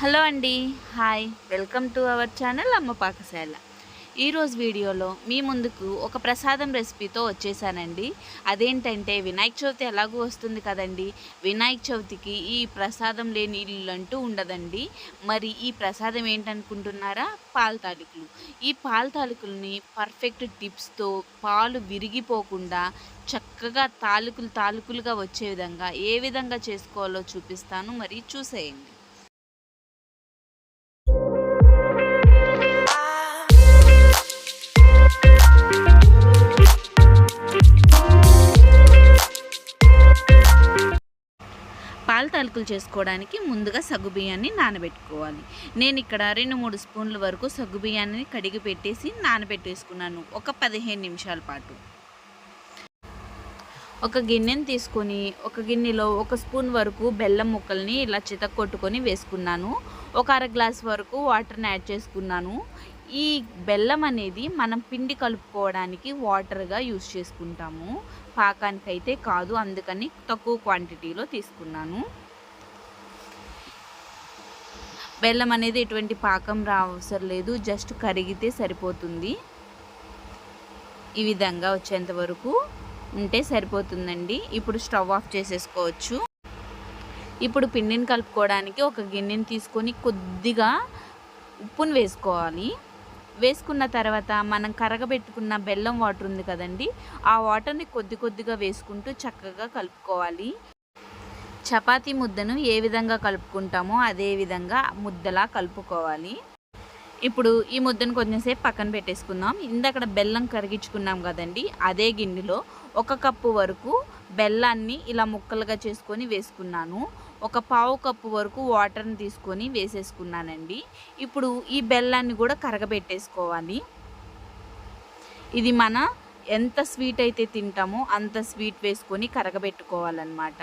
Hello అండి. Hi. Welcome to our channel Amma Pakasala. ఈరోజు వీడియోలో మీ ముందుకు ఒక ప్రసాదం రెసిపీతో వచ్చేసానండి. అదేంటంటే వినాయక చవితి ఎలాగూ వస్తుంది కదండి. వినాయక చవితికి ఈ ప్రసాదం లేని ఇల్లు అంటూ ఉండదండి. మరి ఈ ప్రసాదం ఏంటనుకుంటున్నారా? పాల తాలికలు. ఈ పాల తాలికల్ని పర్ఫెక్ట్ టిప్స్తో పాలు విరిగిపోకుండా చక్కగా తాలూకులు తాలూకులుగా వచ్చే విధంగా ఏ విధంగా చేసుకోవాలో చూపిస్తాను. మరి చూసేయండి. తాలికలు చేసుకోవడానికి ముందుగా సగ్గుబియ్యాన్ని నానబెట్టుకోవాలి. నేను ఇక్కడ రెండు మూడు స్పూన్ల వరకు సగ్గుబియ్యాన్ని కడిగి పెట్టేసి నానబెట్టేసుకున్నాను. ఒక పదిహేను నిమిషాల పాటు. ఒక గిన్నెని తీసుకొని ఒక గిన్నెలో ఒక స్పూన్ వరకు బెల్లం ముక్కల్ని ఇలా చితక్కొట్టుకొని వేసుకున్నాను. ఒక అర గ్లాస్ వరకు వాటర్ని యాడ్ చేసుకున్నాను. ఈ బెల్లం అనేది మనం పిండి కలుపుకోవడానికి వాటర్గా యూస్ చేసుకుంటాము. పాకానికైతే కాదు అందుకని తక్కువ క్వాంటిటీలో తీసుకున్నాను. బెల్లం అనేది ఎటువంటి పాకం రావసరం లేదు జస్ట్ కరిగితే సరిపోతుంది. ఈ విధంగా వచ్చేంత వరకు ఉంటే సరిపోతుందండి. ఇప్పుడు స్టవ్ ఆఫ్ చేసేసుకోవచ్చు. ఇప్పుడు పిండిని కలుపుకోవడానికి ఒక గిన్నెని తీసుకొని కొద్దిగా ఉప్పును వేసుకోవాలి. వేసుకున్న తర్వాత మనం కరగబెట్టుకున్న బెల్లం వాటర్ ఉంది కదండి ఆ వాటర్ని కొద్ది కొద్దిగా వేసుకుంటూ చక్కగా కలుపుకోవాలి. చపాతీ ముద్దను ఏ విధంగా కలుపుకుంటామో అదే విధంగా ముద్దలా కలుపుకోవాలి. ఇప్పుడు ఈ ముద్దను కొంచెంసేపు పక్కన పెట్టేసుకుందాం. ఇందక్కడ బెల్లం కరిగించుకున్నాం కదండి అదే గిన్నెలో ఒక కప్పు వరకు బెల్లాన్ని ఇలా ముక్కలుగా చేసుకొని వేసుకున్నాను. ఒక పావు కప్పు వరకు వాటర్ని తీసుకొని వేసేసుకున్నానండి. ఇప్పుడు ఈ బెల్లాన్ని కూడా కరగబెట్టేసుకోవాలి. ఇది మన ఎంత స్వీట్ అయితే తింటామో అంత స్వీట్ వేసుకొని కరగబెట్టుకోవాలన్నమాట.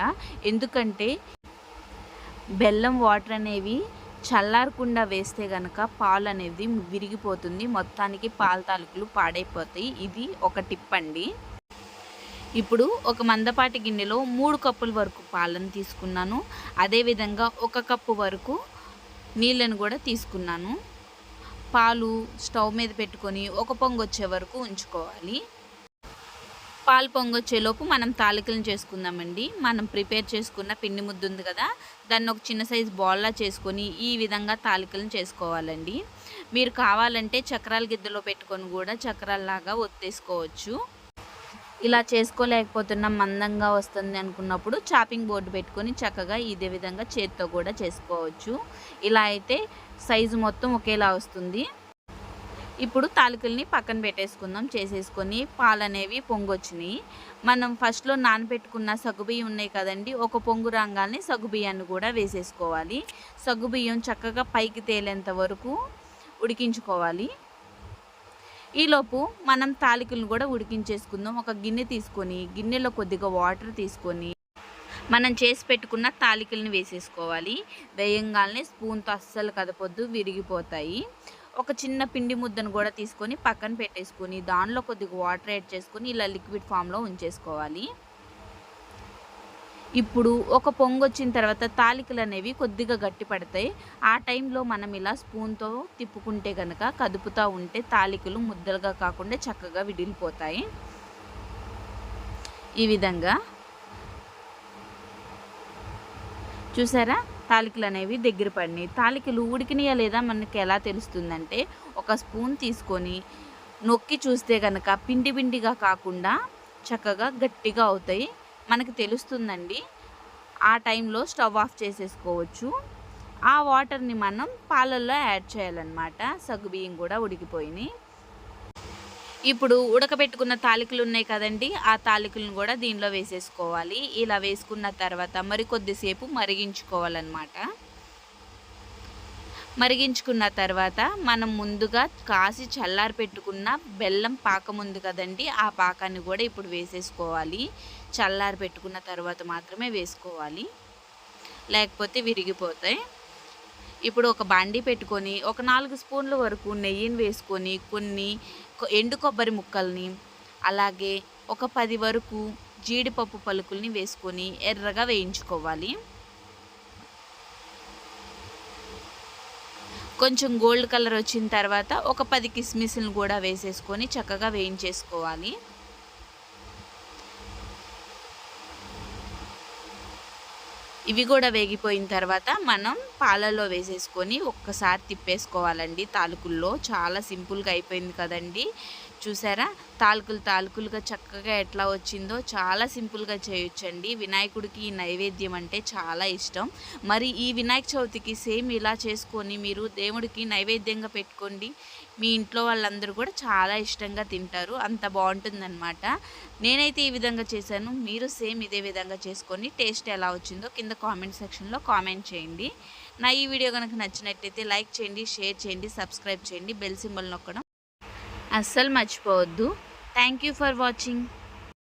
ఎందుకంటే బెల్లం వాటర్ అనేవి చల్లారకుండా వేస్తే కనుక పాలు అనేది విరిగిపోతుంది. మొత్తానికి పాల తాలూకులు పాడైపోతాయి. ఇది ఒక టిప్ అండి. ఇప్పుడు ఒక మందపాటి గిన్నెలో మూడు కప్పుల వరకు పాలను తీసుకున్నాను. అదేవిధంగా ఒక కప్పు వరకు నీళ్ళను కూడా తీసుకున్నాను. పాలు స్టవ్ మీద పెట్టుకొని ఒక పొంగు వచ్చే వరకు ఉంచుకోవాలి. పాలు పొంగొచ్చేలోపు మనం తాలికలను చేసుకుందామండి. మనం ప్రిపేర్ చేసుకున్న పిండి ముద్దు ఉంది కదా దాన్ని ఒక చిన్న సైజు బాల్లా చేసుకొని ఈ విధంగా తాలికలను చేసుకోవాలండి. మీరు కావాలంటే చక్రాల గిద్దలో పెట్టుకొని కూడా చక్రాల్లాగా ఒత్తేసుకోవచ్చు. ఇలా చేసుకోలేకపోతున్నాం మందంగా వస్తుంది అనుకున్నప్పుడు చాపింగ్ బోర్డు పెట్టుకొని చక్కగా ఇదే విధంగా చేత్తో కూడా చేసుకోవచ్చు. ఇలా అయితే సైజు మొత్తం ఒకేలా వస్తుంది. ఇప్పుడు తాలికల్ని పక్కన పెట్టేసుకుందాం. చేసేసుకొని పాలు అనేవి పొంగొచ్చినాయి. మనం ఫస్ట్లో నానబెట్టుకున్న సగ్గుబియ్యం ఉన్నాయి కదండి ఒక పొంగు రంగాల్ని సగ్గుబియ్యాన్ని కూడా వేసేసుకోవాలి. సగ్గుబియ్యం చక్కగా పైకి తేలేంత వరకు ఉడికించుకోవాలి. ఈలోపు మనం తాలికలను కూడా ఉడికించేసుకుందాం. ఒక గిన్నె తీసుకొని గిన్నెలో కొద్దిగా వాటర్ తీసుకొని మనం చేసి పెట్టుకున్న తాలికల్ని వేసేసుకోవాలి. వేయంగానే స్పూన్తో అస్సలు కదపొద్దు విరిగిపోతాయి. ఒక చిన్న పిండి ముద్దను కూడా తీసుకొని పక్కన పెట్టేసుకొని దానిలో కొద్దిగా వాటర్ యాడ్ చేసుకొని ఇలా లిక్విడ్ ఫామ్లో ఉంచేసుకోవాలి. ఇప్పుడు ఒక పొంగు వచ్చిన తర్వాత తాలికలు అనేవి కొద్దిగా గట్టి పడతాయి. ఆ టైంలో మనం ఇలా స్పూన్తో తిప్పుకుంటే కనుక కదుపుతూ ఉంటే తాలికలు ముద్దలుగా కాకుండా చక్కగా విడిలిపోతాయి. ఈ విధంగా. చూసారా? తాలికలు అనేవి దగ్గర పడినాయి. తాలికలు ఉడికినాయా లేదా మనకి ఎలా తెలుస్తుందంటే ఒక స్పూన్ తీసుకొని నొక్కి చూస్తే కనుక పిండి పిండిగా కాకుండా చక్కగా గట్టిగా అవుతాయి. మనకి తెలుస్తుందండి. ఆ టైంలో స్టవ్ ఆఫ్ చేసేసుకోవచ్చు. ఆ వాటర్ని మనం పాలల్లో యాడ్ చేయాలన్నమాట. సగ్గుబియ్యం కూడా ఉడికిపోయినాయి. ఇప్పుడు ఉడకబెట్టుకున్న తాలికలు ఉన్నాయి కదండి ఆ తాలికలను కూడా దీనిలో వేసేసుకోవాలి. ఇలా వేసుకున్న తర్వాత మరి కొద్దిసేపు మరిగించుకోవాలన్నమాట. మరిగించుకున్న తర్వాత మనం ముందుగా కాసి చల్లారి పెట్టుకున్న బెల్లం పాకం ఉంది కదండి ఆ పాకాన్ని కూడా ఇప్పుడు వేసేసుకోవాలి. చల్లారి పెట్టుకున్న తర్వాత మాత్రమే వేసుకోవాలి. లేకపోతే విరిగిపోతాయి. ఇప్పుడు ఒక బండి పెట్టుకొని ఒక నాలుగు స్పూన్ల వరకు నెయ్యిని వేసుకొని కొన్ని ఎండు కొబ్బరి ముక్కల్ని అలాగే ఒక పది వరకు జీడిపప్పు పలుకుల్ని వేసుకొని ఎర్రగా వేయించుకోవాలి. కొంచెం గోల్డ్ కలర్ వచ్చిన తర్వాత ఒక పది కిస్మిస్లను కూడా వేసేసుకొని చక్కగా వేయించేసుకోవాలి. ఇవి కూడా వేగిపోయిన తర్వాత మనం పాలల్లో వేసేసుకొని ఒక్కసారి తిప్పేసుకోవాలండి. తాలుకుల్లో చాలా సింపుల్గా అయిపోయింది కదండి. చూసారా? తాలుకులు తాలుకులుగా చక్కగా ఎట్లా వచ్చిందో చాలా సింపుల్గా చేయొచ్చండి. వినాయకుడికి ఈ నైవేద్యం అంటే చాలా ఇష్టం. మరి ఈ వినాయక చవితికి సేమ్ ఇలా చేసుకొని మీరు దేవుడికి నైవేద్యంగా పెట్టుకోండి. మీ ఇంట్లో వాళ్ళందరూ కూడా చాలా ఇష్టంగా తింటారు. అంత బాగుంటుందన్నమాట. నేనైతే ఈ విధంగా చేశాను. మీరు సేమ్ ఇదే విధంగా చేసుకొని టేస్ట్ ఎలా వచ్చిందో కింద కామెంట్ సెక్షన్లో కామెంట్ చేయండి. నా ఈ వీడియో కనుక నచ్చినట్టయితే లైక్ చేయండి షేర్ చేయండి సబ్స్క్రైబ్ చేయండి బెల్ సింబల్ నొక్కడం అస్సలు మర్చిపోవద్దు. Thank you for watching.